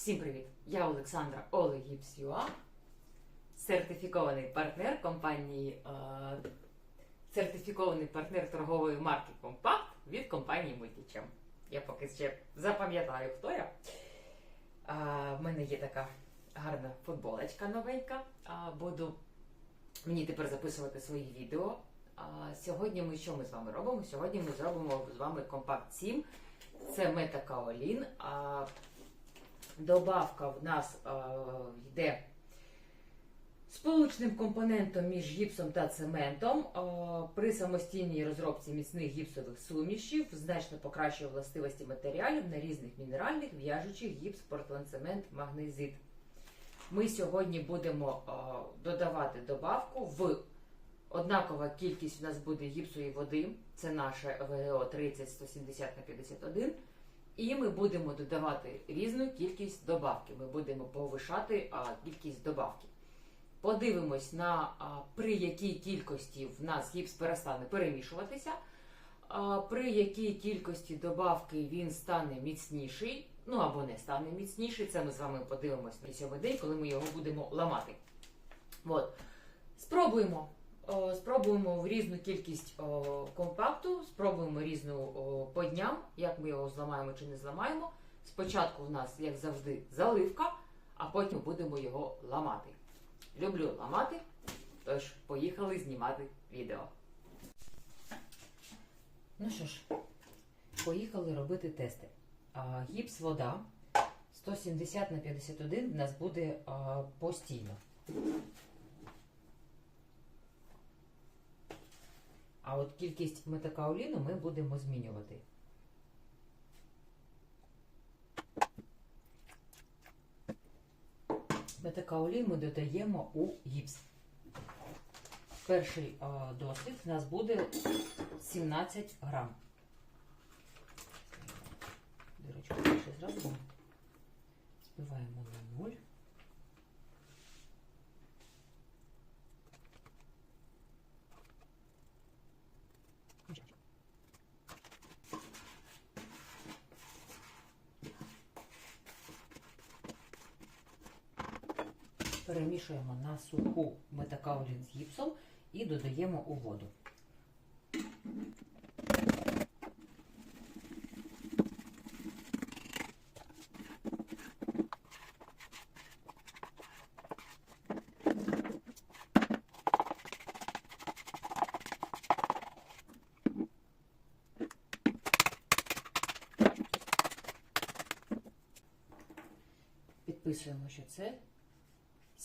Всім привіт! Я Олександра Олегіпсюа, сертифікований партнер компанії, е, сертифікований партнер торгової марки Компакт від компанії Multichem. Я поки ще запам'ятаю, хто я. А, в мене є така гарна футболочка новенька. А, буду мені тепер записувати свої відео. А, сьогодні ми що ми з вами робимо? Сьогодні ми зробимо з вами Компакт 7. Це метакаолін. А, Добавка в нас е, йде сполучним компонентом між гіпсом та цементом. Е, при самостійній розробці міцних гіпсових сумішів значно покращує властивості матеріалів на різних мінеральних, в'яжучих гіпс, портландцемент, магнезит. Ми сьогодні будемо е, додавати добавку в однакова кількість у нас буде гіпсу і води. Це наше ВГО 30 170 на 51. І ми будемо додавати різну кількість добавки. Ми будемо повишати а, кількість добавки. Подивимось на а, при якій кількості в нас гіпс перестане перемішуватися, а, при якій кількості добавки він стане міцніший, ну або не стане міцніший. Це ми з вами подивимось на сьомий день, коли ми його будемо ламати. От. Спробуємо. О, Спробуємо в різну кількість о, компакту, спробуємо різну о, по дням, як ми його зламаємо чи не зламаємо. Спочатку в нас, як завжди, заливка, а потім будемо його ламати. Люблю ламати, тож поїхали знімати відео. Ну що ж, поїхали робити тести. Гіпс вода 170 на 51 в нас буде постійно. А от кількість метакаоліну ми будемо змінювати. Метакаолін ми додаємо у гіпс. Перший досвід у нас буде 17 грам. Дирочку більше зробимо. Збиваємо на 0. Перемішуємо на суху метакаолін з гіпсом і додаємо у воду. Підписуємо, що це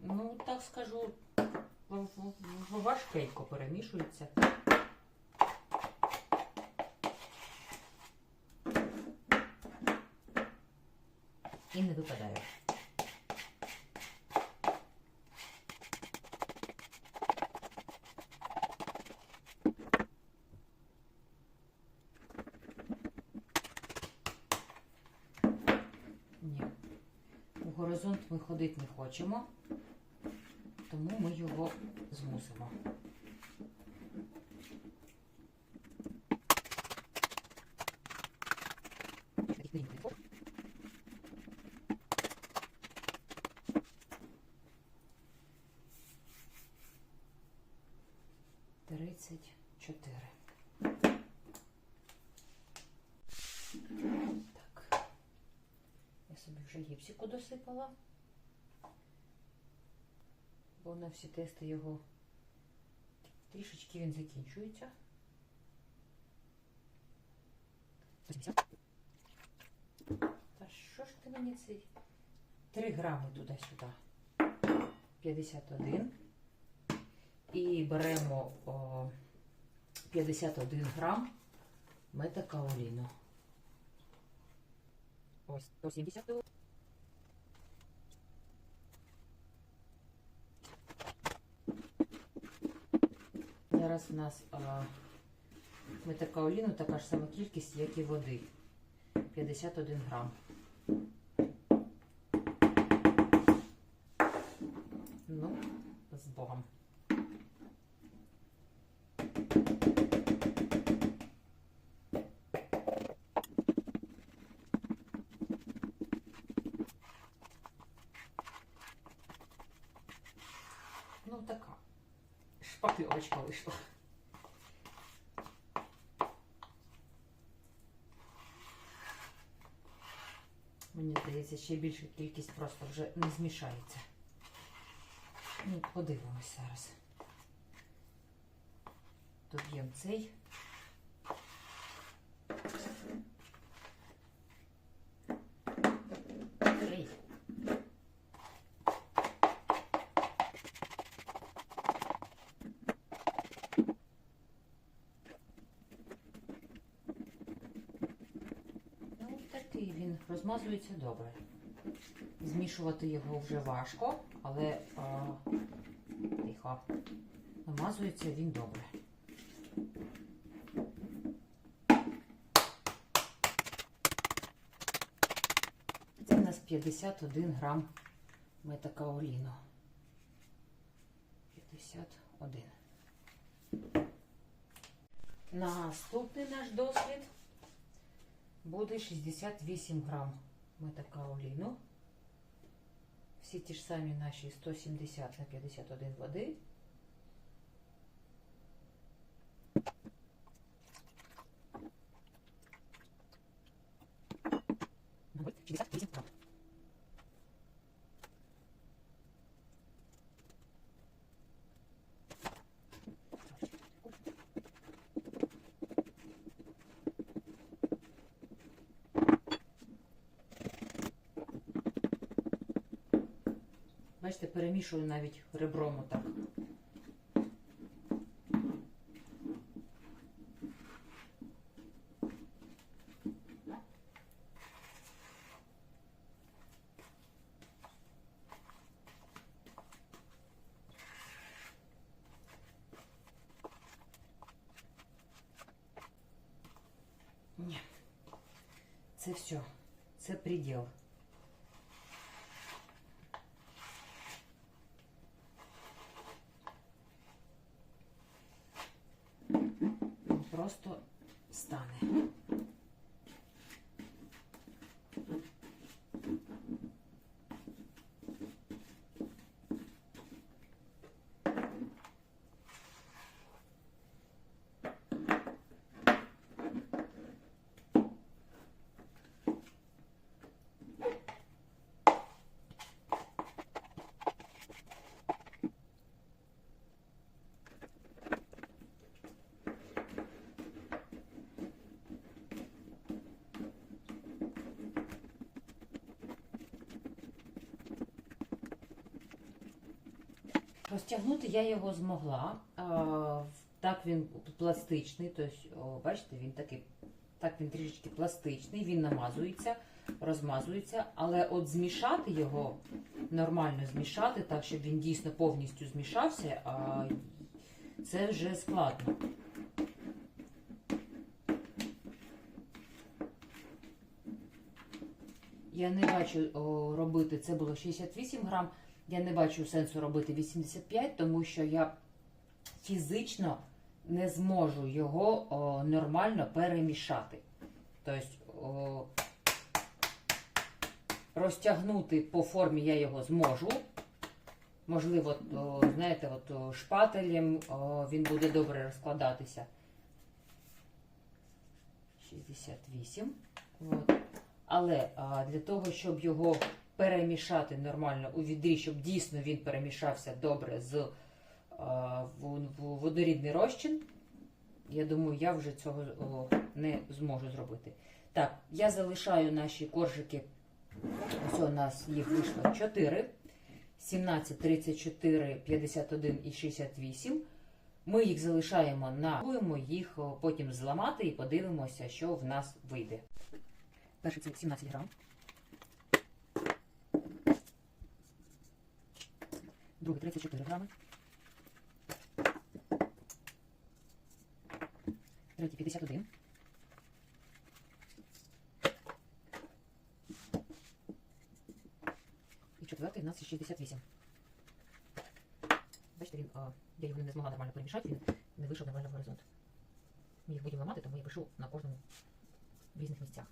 Ну, так скажу, важкенько перемішується. І не випадає. Ні. У горизонт ми ходити не хочемо, тому ми його змусимо. Тридцять чотири. Так. Я собі вже гіпсику. Бо на всі тести його трішечки він закінчується. Та що ж ти мені цей? 3 грами туди-сюди. 51. І беремо о, 51 грам метакаоліну. Ось 170. Зараз у нас метакаоліну така ж сама кількість, як і води. 51 грам. Ну, з Богом. Ну, така. Шпакльовочка вийшла. Мені здається, ще більша кількість просто вже не змішається. Ну, подивимось зараз. Є цей. Ей. Ну, такий він розмазується добре. Змішувати його вже важко, але а, тихо. Намазується він добре. Це у нас 51 грам метакаоліну. 51. Наступний наш дослід буде 68 грам метакаоліну. Всі ті ж самі наші 170 на 51 води. Мабуть, 68 Бачите, перемішую навіть ребром отак. Ні. Це все. Це приділ. Він просто стане. Розтягнути я його змогла. Так він пластичний, тобто, бачите, він такий, так він трішечки пластичний, він намазується, розмазується, але от змішати його, нормально змішати, так, щоб він дійсно повністю змішався, це вже складно. Я не бачу робити, це було 68 грам. Я не бачу сенсу робити 85, тому що я фізично не зможу його о, нормально перемішати. Тобто о, розтягнути по формі я його зможу. Можливо, о, знаєте, от шпателем о, він буде добре розкладатися. 68. От. Але а, для того, щоб його перемішати нормально у відрі, щоб дійсно він перемішався добре з а, в, водорідний розчин, я думаю, я вже цього не зможу зробити. Так, я залишаю наші коржики. Ось у нас їх вийшло 4. 17, 34, 51 і 68. Ми їх залишаємо на Пробуємо їх потім зламати і подивимося, що в нас вийде. Перший це 17 грам. Другий 34 грами. Третій 51. І четвертий в нас 68. Бачите, він, а, я його не змогла нормально перемішати, він не вийшов нормально в горизонт. Ми їх будемо ламати, тому я пишу на кожному в різних місцях.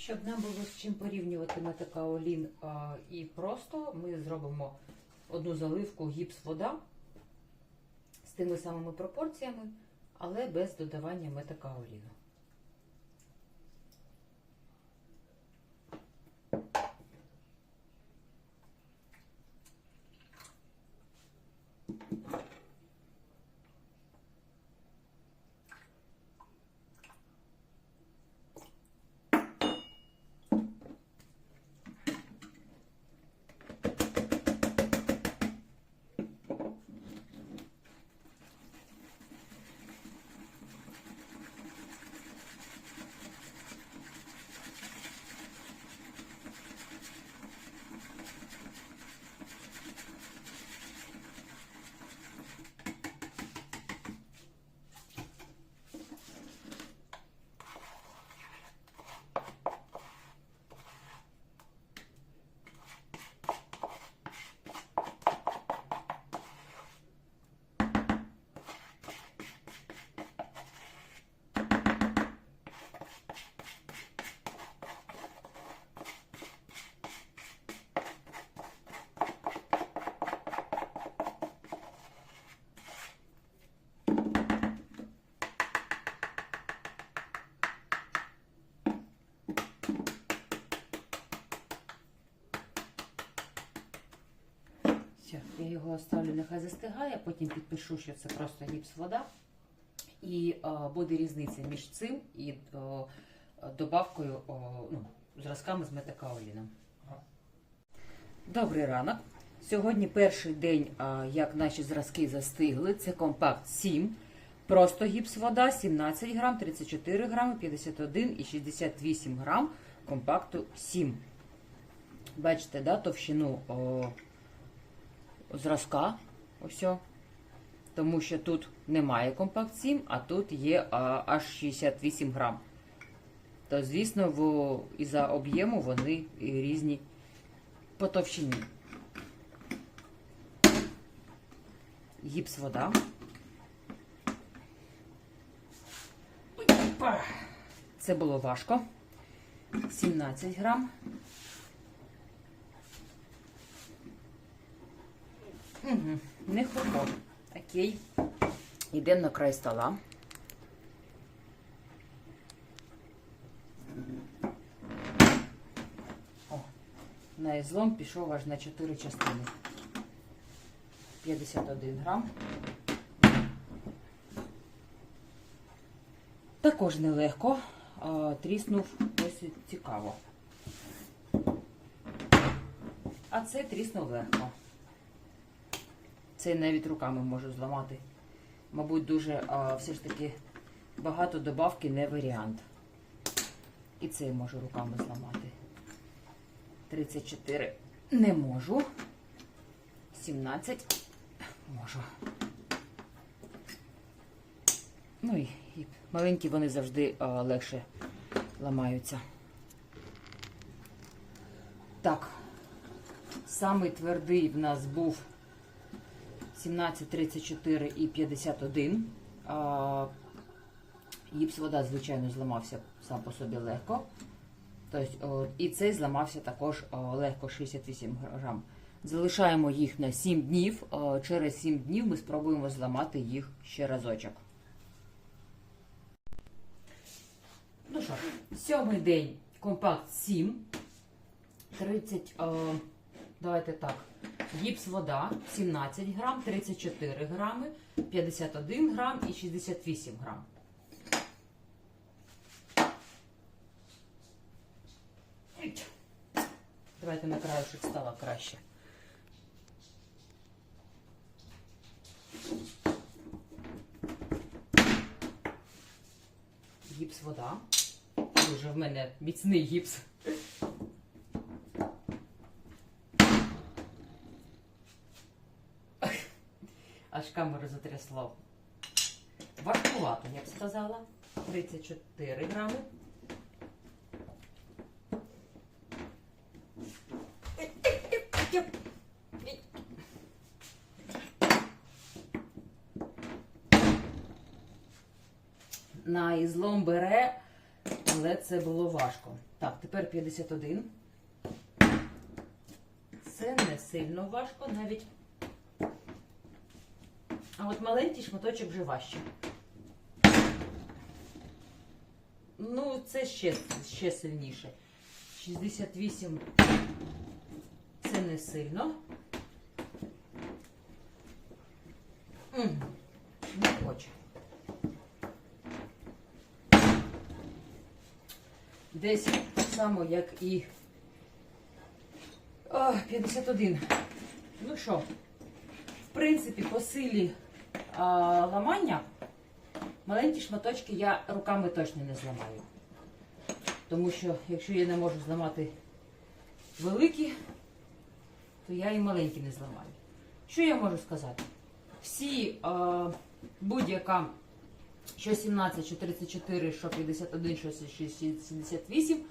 Щоб нам було з чим порівнювати метакаолін і просто, ми зробимо одну заливку гіпс вода з тими самими пропорціями, але без додавання метакаоліну. Все, я його оставлю, нехай застигає, потім підпишу, що це просто гіпс вода. І е, буде різниця між цим і е, добавкою, о, ну, зразками з метакаоліном. Добрий ранок. Сьогодні перший день, а, як наші зразки застигли. Це компакт 7. Просто гіпс вода 17 грам, 34 грами, 51 і 68 грам компакту 7. Бачите, да, товщину о, зразка. Ось. Тому що тут немає компакт 7, а тут є а, аж 68 грам. То, звісно, в, із-за об'єму вони і різні по товщині. Гіпс вода. Це було важко. 17 грам. Угу. Не хлопок. Окей. Йдемо на край стола. О, на ізлом пішов аж на 4 частини. 51 грам. Також нелегко. Тріснув досить цікаво. А це тріснув легко. Цей навіть руками можу зламати. Мабуть, дуже а, все ж таки багато добавки не варіант. І цей можу руками зламати. 34 не можу. 17 можу. Ну і, і маленькі вони завжди а, легше ламаються. Так, самий твердий в нас був 17, 34 і 51. А, гіпс вода, звичайно, зламався сам по собі легко. Тобто, і цей зламався також легко 68 грам. Залишаємо їх на 7 днів. Через 7 днів ми спробуємо зламати їх ще разочок. Ну що, сьомий день компакт 7. 30, давайте так гіпс вода 17 грам, 34 грами, 51 грам і 68 грам. Давайте на краєшок стало краще. Гіпс вода. Дуже в мене міцний гіпс. Аж камеру затрясло. Важкувато, я б сказала. 34 грами. На ізлом бере, але це було важко. Так, тепер 51. Це не сильно важко, навіть. А от маленький шматочок вже важче. Ну, це ще, ще сильніше. 68 це не сильно. Не хоче. Десь так само, як і О, 51. Ну що, в принципі, по силі ламання маленькі шматочки я руками точно не зламаю. Тому що якщо я не можу зламати великі, то я і маленькі не зламаю. Що я можу сказати? Всі будь-яка що 17, що 34, що 51, що 68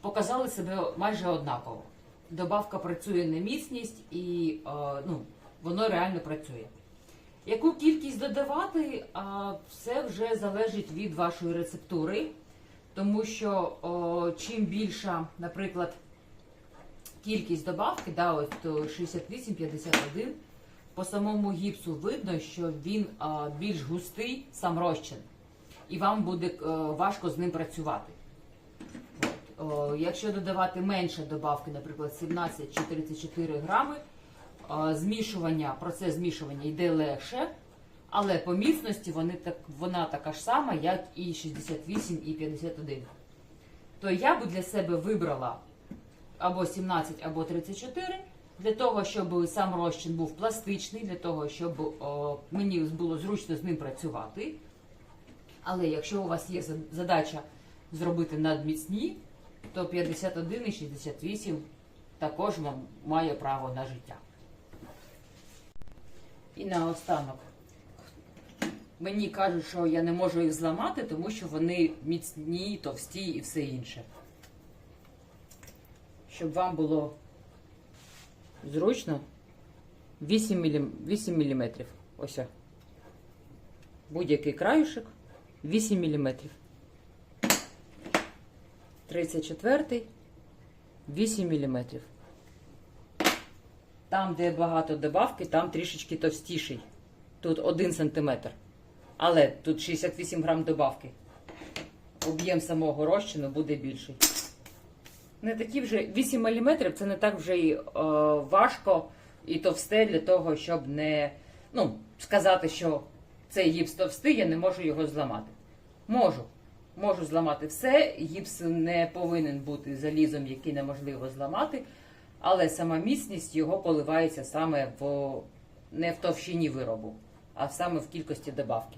показали себе майже однаково. Добавка працює на міцність і ну, воно реально працює. Яку кількість додавати, все вже залежить від вашої рецептури, тому що чим більша, наприклад, кількість добавки, да, от 68-51, по самому гіпсу видно, що він більш густий сам розчин, і вам буде е, важко з ним працювати. От. Якщо додавати менше добавки, наприклад, 17 чи 34 грами, змішування, процес змішування йде легше, але по міцності вони так, вона така ж сама, як і 68 і 51. То я би для себе вибрала або 17, або 34, для того, щоб сам розчин був пластичний, для того, щоб о, мені було зручно з ним працювати. Але якщо у вас є задача зробити надміцні, то 51 і 68 також має право на життя. І наостанок. Мені кажуть, що я не можу їх зламати, тому що вони міцні, товсті і все інше. Щоб вам було зручно 8 мм. 8 мм. Ось. Будь-який краюшек 8 мм. 34 8 мм. Там, де багато добавки, там трішечки товстіший. Тут 1 см. Але тут 68 грам добавки. Об'єм самого розчину буде більший. Не такі вже 8 мм це не так вже і е, важко і товсте для того, щоб не ну, сказати, що цей гіпс товстий, я не можу його зламати. Можу. Можу зламати все. Гіпс не повинен бути залізом, який неможливо зламати, але сама міцність його коливається саме в не в товщині виробу, а саме в кількості добавки.